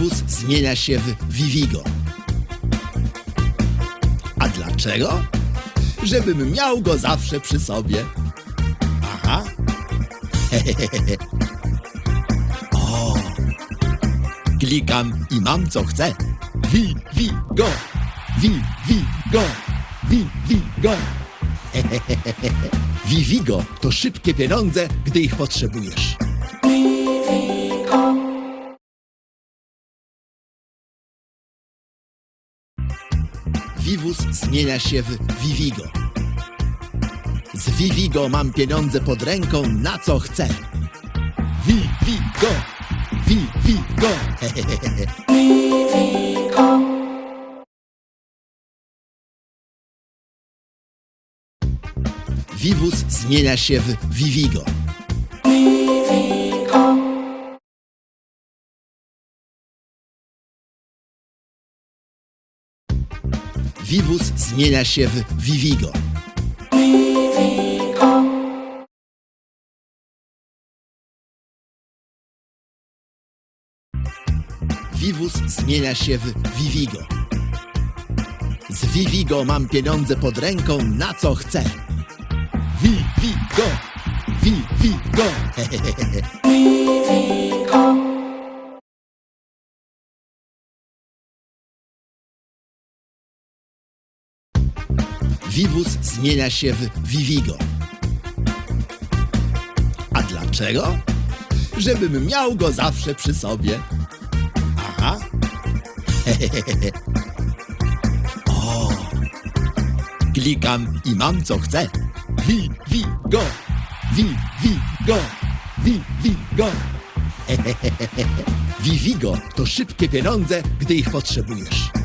Wóz zmienia się w Vivigo. A dlaczego? Żebym miał go zawsze przy sobie. Aha. o. Klikam i mam co chcę. Vivigo. Vivigo. Vivigo. Vivigo to szybkie pieniądze, gdy ich potrzebujesz. Vivus zmienia się w Vivigo. Z Vivigo mam pieniądze pod ręką na co chcę. Vivigo! Vivigo! Vivus zmienia się w Vivigo. Vivus zmienia się w Vivigo. Vivus zmienia się w Vivigo. Z Vivigo mam pieniądze pod ręką na co chcę. Vivigo! Vivigo! Vivus zmienia się w Vivigo. A dlaczego? Żebym miał go zawsze przy sobie. Aha. o. Klikam i mam co chcę. Vivigo. Vivigo. Vivigo. Vivigo to szybkie pieniądze, gdy ich potrzebujesz.